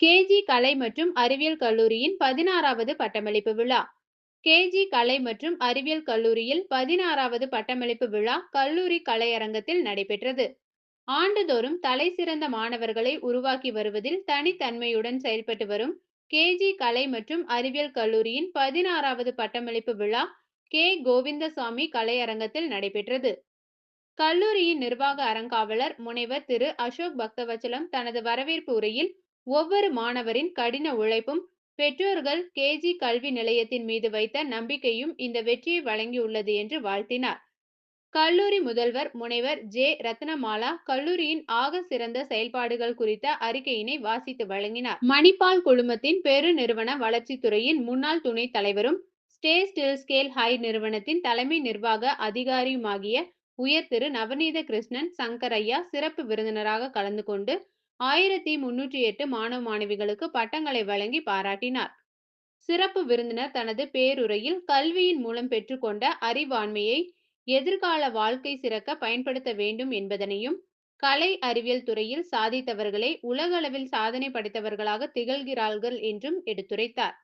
KG கலை மற்றும் அறிவியல் கல்லூரியின் பதினாறாவது பட்டமளிப்பு விழா. கேஜி கலை மற்றும் அறிவியல் கல்லூரியில் பதினாறாவது பட்டமளிப்பு விழா கல்லூரி கலையரங்கத்தில் நடைபெற்றது. ஆண்டுதோறும் தலை சிறந்த மாணவர்களை உருவாக்கி வருவதில் தனித்தன்மையுடன் செயல்பட்டு வரும் கேஜி கலை மற்றும் அறிவியல் கல்லூரியின் பதினாறாவது பட்டமளிப்பு விழா கே கோவிந்தசாமி கலையரங்கத்தில் நடைபெற்றது. கல்லூரியின் நிர்வாக அறங்காவலர் முனைவர் திரு அசோக் பக்தவச்சலம் தனது வரவேற்பு உரையில் ஒவ்வொரு மாணவரின் கடின உழைப்பும் பெற்றோர்கள் கேஜி கல்வி நிலையத்தின் மீது வைத்த நம்பிக்கையும் இந்த வெற்றியை வழங்கியுள்ளது என்று வாழ்த்தினார். கல்லூரி முதல்வர் முனைவர் ஜே. ரத்னமாலா கல்லூரியின் ஆக சிறந்த செயல்பாடுகள் குறித்த அறிக்கையினை வாசித்து வழங்கினார். மணிப்பால் குழுமத்தின் பெருநிறுவன வளர்ச்சித்துறையின் முன்னாள் துணைத் தலைவரும் ஸ்டே ஸ்டில் ஸ்கேல் ஹை நிறுவனத்தின் தலைமை நிர்வாக அதிகாரியுமாகிய உயர் திரு. நவநீத கிருஷ்ணன் சங்கரையா சிறப்பு விருந்தினராக கலந்து கொண்டு ஆயிரத்தி முன்னூற்றி எட்டு மாணவ மாணவிகளுக்கு பட்டங்களை வழங்கி பாராட்டினார். சிறப்பு விருந்தினர் தனது பேருரையில் கல்வியின் மூலம் பெற்றுக்கொண்ட அறிவாண்மையை எதிர்கால வாழ்க்கை சிறக்க பயன்படுத்த வேண்டும் என்பதனையும் கலை அறிவியல் துறையில் சாதித்தவர்களே உலகளவில் சாதனை படைத்தவர்களாக திகழ்கிறார்கள் என்றும் எடுத்துரைத்தார்.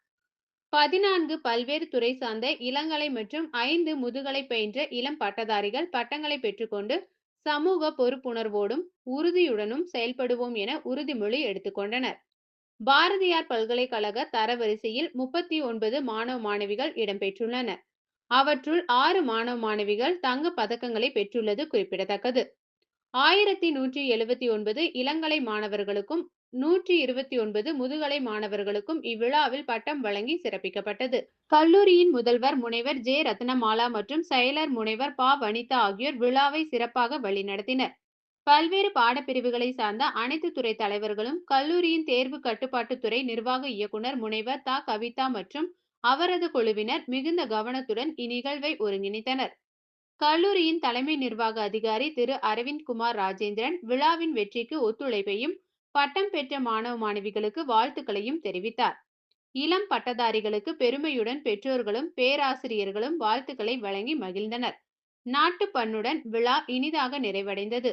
பதினான்கு பல்வேறு துறை சார்ந்த இளங்கலை மற்றும் ஐந்து முதுகலை பயின்ற இளம் பட்டதாரிகள் பட்டங்களை பெற்றுக்கொண்டு சமூக பொறுப்புணர்வோடும் உறுதியுடனும் செயல்படுவோம் என உறுதிமொழி எடுத்துக்கொண்டனர் பாரதியார் பல்கலைக்கழக தரவரிசையில் முப்பத்தி ஒன்பது மாணவ மாணவிகள் இடம்பெற்றுள்ளனர் அவற்றுள் ஆறு மாணவ மாணவிகள் தங்க பதக்கங்களை பெற்றுள்ளது குறிப்பிடத்தக்கது. ஆயிரத்தி நூற்றி எழுபத்தி ஒன்பது இளங்கலை மாணவர்களுக்கும் நூற்றி இருபத்தி ஒன்பது முதுகலை மாணவர்களுக்கும் இவ்விழாவில் பட்டம் வழங்கி சிறப்பிக்கப்பட்டது. கல்லூரியின் முதல்வர் முனைவர் ஜே. ரத்னமாலா மற்றும் செயலர் முனைவர் பா. வனிதா ஆகியோர் விழாவை சிறப்பாக வழிநடத்தினர். பல்வேறு பாடப்பிரிவுகளை சார்ந்த அனைத்து துறை தலைவர்களும் கல்லூரியின் தேர்வு கட்டுப்பாட்டுத்துறை நிர்வாக இயக்குனர் முனைவர் தா. கவிதா மற்றும் அவரது குழுவினர் மிகுந்த கவனத்துடன் இந்நிகழ்வை ஒருங்கிணைத்தனர். கல்லூரியின் தலைமை நிர்வாக அதிகாரி திரு. அரவிந்த் குமார் ராஜேந்திரன் விழாவின் வெற்றிக்கு ஒத்துழைப்பையும் பட்டம் பெற்ற மாணவ மாணவிகளுக்கு வாழ்த்துக்களையும் தெரிவித்தார். இளம் பட்டதாரிகளுக்கு பெருமையுடன் பெற்றோர்களும் பேராசிரியர்களும் வாழ்த்துக்களை வழங்கி மகிழ்ந்தனர். நாட்டுப்பண்ணுடன் விழா இனிதாக நிறைவடைந்தது.